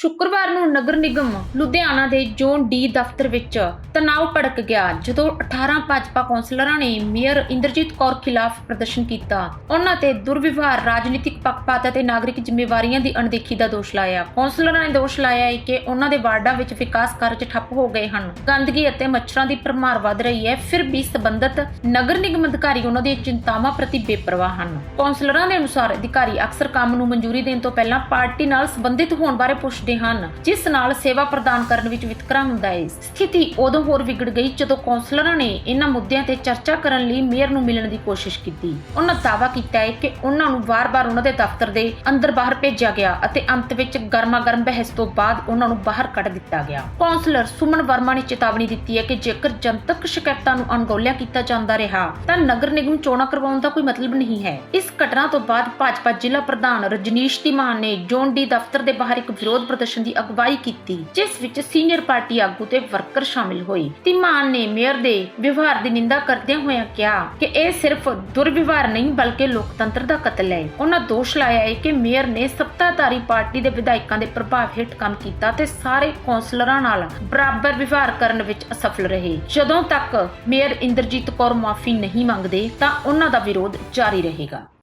ਸ਼ੁੱਕਰਵਾਰ ਨੂੰ ਨਗਰ ਨਿਗਮ ਲੁਧਿਆਣਾ ਦੇ ਜ਼ੋਨ ਡੀ ਦਫ਼ਤਰ ਵਿੱਚ ਤਣਾਅ ਭੜਕ ਗਿਆ, ਜਦੋਂ 18 ਭਾਜਪਾ ਕੌਂਸਲਰਾਂ ਨੇ ਮੇਅਰ ਇੰਦਰਜੀਤ ਕੌਰ ਖਿਲਾਫ ਪ੍ਰਦਰਸ਼ਨ ਕੀਤਾ। ਉਹਨਾਂ ਤੇ ਦੁਰਵਿਵਹਾਰ, ਰਾਜਨੀਤਿਕ ਪੱਖਪਾਤ ਅਤੇ ਨਾਗਰਿਕ ਜ਼ਿੰਮੇਵਾਰੀਆਂ ਦੀ ਅਣਦੇਖੀ ਦਾ ਦੋਸ਼ ਲਾਇਆ। ਕੌਂਸਲਰਾਂ ਨੇ ਦੋਸ਼ ਲਾਇਆ ਹੈ ਕਿ ਉਹਨਾਂ ਦੇ ਵਾਰਡਾਂ ਵਿੱਚ ਵਿਕਾਸ ਕਾਰਜ ਠੱਪ ਹੋ ਗਏ ਹਨ। ਗੰਦਗੀ ਅਤੇ ਮੱਛਰਾਂ ਦੀ ਭਰਮਾਰ ਵੱਧ ਰਹੀ ਹੈ। ਫਿਰ ਵੀ ਸਬੰਧਤ ਨਗਰ ਨਿਗਮ ਅਧਿਕਾਰੀ ਉਹਨਾਂ ਦੀਆਂ ਚਿੰਤਾਵਾਂ ਪ੍ਰਤੀ ਬੇਪਰਵਾਹ ਹਨ। ਕੌਂਸਲਰਾਂ ਦੇ ਅਨੁਸਾਰ ਅਧਿਕਾਰੀ ਅਕਸਰ ਕੰਮ ਨੂੰ ਮਨਜ਼ੂਰੀ ਦੇਣ ਤੋਂ ਪਹਿਲਾਂ ਪਾਰਟੀ ਨਾਲ ਸੰਬੰਧਿਤ ਹੋਣ ਬਾਰੇ ਪੁੱਛਦੇ ਹਨ, ਜਿਸ ਨਾਲ ਸੇਵਾ ਪ੍ਰਦਾਨ ਕਰਨ ਵਿੱਚ ਵਿਤਕਰਾ ਹੁੰਦਾ ਹੈ। ਸਥਿਤੀ ਉਦੋਂ ਹੋਰ ਵਿਗੜ ਗਈ ਜਦੋਂ ਕੌਂਸਲਰਾਂ ਨੇ ਇਹਨਾਂ ਮੁੱਦਿਆਂ ਤੇ ਚਰਚਾ ਕਰਨ ਲਈ ਮੇਅਰ ਨੂੰ ਮਿਲਣ ਦੀ ਕੋਸ਼ਿਸ਼ ਕੀਤੀ। ਉਹਨਾਂ ਦਾਅਵਾ ਕੀਤਾ ਹੈ ਕਿ ਉਹਨਾਂ ਨੂੰ ਵਾਰ-ਵਾਰ ਉਹਨਾਂ ਦੇ ਦਫ਼ਤਰ ਦੇ ਅੰਦਰ ਬਾਹਰ ਭੇਜਿਆ ਗਿਆ ਅਤੇ ਅੰਤ ਵਿੱਚ ਗਰਮਾ-ਗਰਮ ਬਹਿਸ ਤੋਂ ਬਾਅਦ ਉਹਨਾਂ ਨੂੰ ਬਾਹਰ ਕੱਢ ਦਿੱਤਾ ਗਿਆ। ਕੌਂਸਲਰ ਸੁਮਨ ਵਰਮਾ ਨੇ ਚੇਤਾਵਨੀ ਦਿੱਤੀ ਹੈ ਕਿ ਜੇਕਰ ਜਨਤਕ ਸ਼ਿਕਾਇਤਾਂ ਨੂੰ ਅਣਗੌਲਿਆ ਕੀਤਾ ਜਾਂਦਾ ਰਿਹਾ, ਤਾਂ ਨਗਰ ਨਿਗਮ ਚੋਣਾਂ ਕਰਵਾਉਣ ਦਾ ਕੋਈ ਮਤਲਬ ਨਹੀਂ ਹੈ। ਇਸ ਘਟਨਾ ਤੋਂ ਬਾਅਦ ਭਾਜਪਾ ਜ਼ਿਲ੍ਹਾ ਪ੍ਰਧਾਨ ਰਜਨੀਸ਼ ਧੀਮਾਨ ਨੇ ਜੋਨ ਡੀ ਦਫ਼ਤਰ ਦੇ ਬਾਹਰ ਇੱਕ ਵਿਰੋਧ ਪ੍ਰਦਰਸ਼ਨ ਦੀ ਅਗਵਾਈ ਕੀਤੀ, ਜਿਸ ਵਿੱਚ ਸੀਨੀਅਰ ਪਾਰਟੀ ਆਗੂ ਤੇ ਵਰਕਰ ਸ਼ਾਮਿਲ ਹੋਏ। ਧੀਮਾਨ ਨੇ ਮੇਅਰ ਦੇ ਵਿਵਹਾਰ ਦੀ ਨਿੰਦਾ ਕਰਦਿਆਂ ਹੋਇਆਂ ਕਿਹਾ ਕਿ ਇਹ ਸਿਰਫ ਦੁਰਵਿਵਹਾਰ ਨਹੀਂ, ਬਲਕਿ ਲੋਕਤੰਤਰ ਦਾ ਕਤਲ ਹੈ। ਉਹਨਾਂ ਦੋਸ਼ ਲਾਇਆ ਹੈ ਕਿ ਮੇਅਰ ਨੇ ਸੱਤਾਧਾਰੀ ਪਾਰਟੀ ਦੇ ਵਿਧਾਇਕਾਂ ਦੇ ਪ੍ਰਭਾਵ ਹੇਠ ਕੰਮ ਕੀਤਾ ਤੇ ਸਾਰੇ ਕੌਂਸਲਰਾਂ ਨਾਲ ਬਰਾਬਰ ਵਿਵਹਾਰ ਕਰਨ ਵਿੱਚ ਅਸਫਲ ਰਹੇ। ਜਦੋਂ ਤੱਕ ਮੇਅਰ ਇੰਦਰਜੀਤ ਕੌਰ ਮਾਫੀ ਨਹੀਂ ਮੰਗਦੇ, ਤਾਂ ਉਹਨਾਂ ਦਾ ਵਿਰੋਧ ਜਾਰੀ ਰਹੇਗਾ।